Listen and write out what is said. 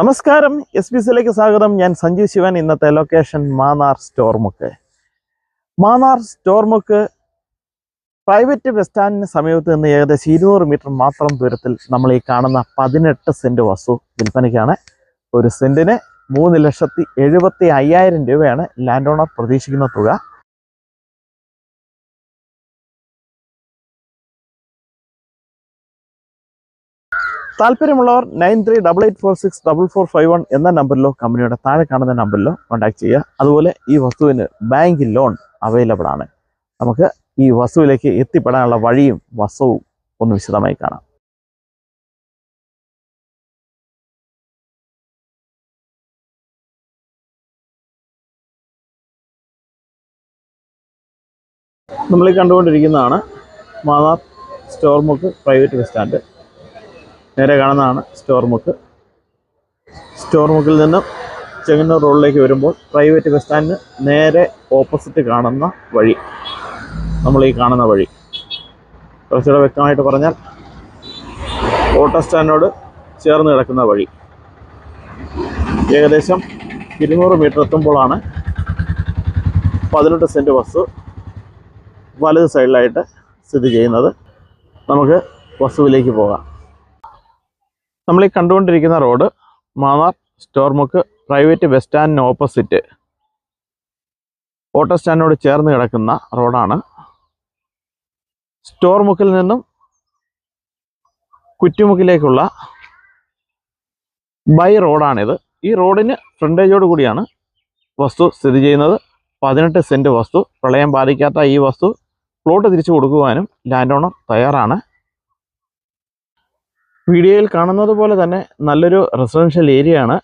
നമസ്കാരം S B സിയിലേക്ക് സ്വാഗതം. ഞാൻ സഞ്ജീവ് ശിവൻ ഇന്നത്തെ location Mannar സ്റ്റോർമുക്ക്. Mannar സ്റ്റോർമുക്ക് private bus സ്റ്റാൻഡിന് സമീപത്ത് നിന്ന് ഏകദേശം ഇരുന്നൂറ് മീറ്റർ മാത്രം ദൂരത്തിൽ നമ്മൾ ഈ കാണുന്ന പതിനെട്ട് സെന്റ് വസ്തു വിൽപ്പനയ്ക്കാണ്. ഒരു സെന്റിന് മൂന്ന് ലക്ഷത്തി എഴുപത്തി അയ്യായിരം രൂപയാണ് ലാൻഡ് ഓണർ പ്രതീക്ഷിക്കുന്ന തുക. താല്പര്യമുള്ളവർ nine three double eight four six double four five one എന്ന നമ്പറിലോ കമ്പനിയുടെ താഴെ കാണുന്ന നമ്പറിലോ കോൺടാക്ട് ചെയ്യുക. അതുപോലെ ഈ വസ്തുവിന് ബാങ്ക് ലോൺ അവൈലബിൾ ആണ്. നമുക്ക് ഈ വസ്തുവിലേക്ക് എത്തിപ്പെടാനുള്ള വഴിയും വസ്തുവും ഒന്ന് വിശദമായി കാണാം. നമ്മൾ കണ്ടുകൊണ്ടിരിക്കുന്നതാണ് മാതാർ സ്റ്റോർമുക്ക് പ്രൈവറ്റ് ബസ് സ്റ്റാൻഡ് നേരെ കാണുന്നതാണ് സ്റ്റോർ മുക്ക് സ്റ്റോർ മുക്കിൽ നിന്നും ചെങ്ങന്നൂർ റോഡിലേക്ക് വരുമ്പോൾ പ്രൈവറ്റ് ബസ് സ്റ്റാൻഡിന് നേരെ ഓപ്പോസിറ്റ് കാണുന്ന വഴി. നമ്മൾ ഈ കാണുന്ന വഴി. കുറച്ചുകൂടെ വ്യക്തമായിട്ട് പറഞ്ഞാൽ ഓട്ടോ സ്റ്റാൻഡിനോട് ചേർന്ന് കിടക്കുന്ന വഴി. ഏകദേശം ഇരുന്നൂറ് മീറ്റർ എത്തുമ്പോഴാണ് പതിനെട്ട് സെന്റ് ബസ് വലത് സൈഡിലായിട്ട് സ്ഥിതി ചെയ്യുന്നത്. നമുക്ക് വസ്തുവിലേക്ക് പോകാം. നമ്മൾ ഈ കണ്ടുകൊണ്ടിരിക്കുന്ന റോഡ് മാന്നാർ സ്റ്റോർമുക്ക് പ്രൈവറ്റ് ബസ് സ്റ്റാൻഡിന് ഓപ്പോസിറ്റ് ഓട്ടോ സ്റ്റാൻഡിനോട് ചേർന്ന് കിടക്കുന്ന റോഡാണ്. സ്റ്റോർമുക്കിൽ നിന്നും കുറ്റിമുക്കിലേക്കുള്ള ബൈ റോഡാണിത്. ഈ റോഡിന് ഫ്രണ്ടേജോട് കൂടിയാണ് വസ്തു സ്ഥിതി ചെയ്യുന്നത്. പതിനെട്ട് സെന്റ് വസ്തു പ്രളയം ബാധിക്കാത്ത ഈ വസ്തു പ്ലോട്ട് തിരിച്ചു കൊടുക്കുവാനും ലാൻഡ് ഓണർ തയ്യാറാണ്. വീഡിയോയിൽ കാണുന്നത് പോലെ തന്നെ നല്ലൊരു റെസിഡൻഷ്യൽ ഏരിയ ആണ്.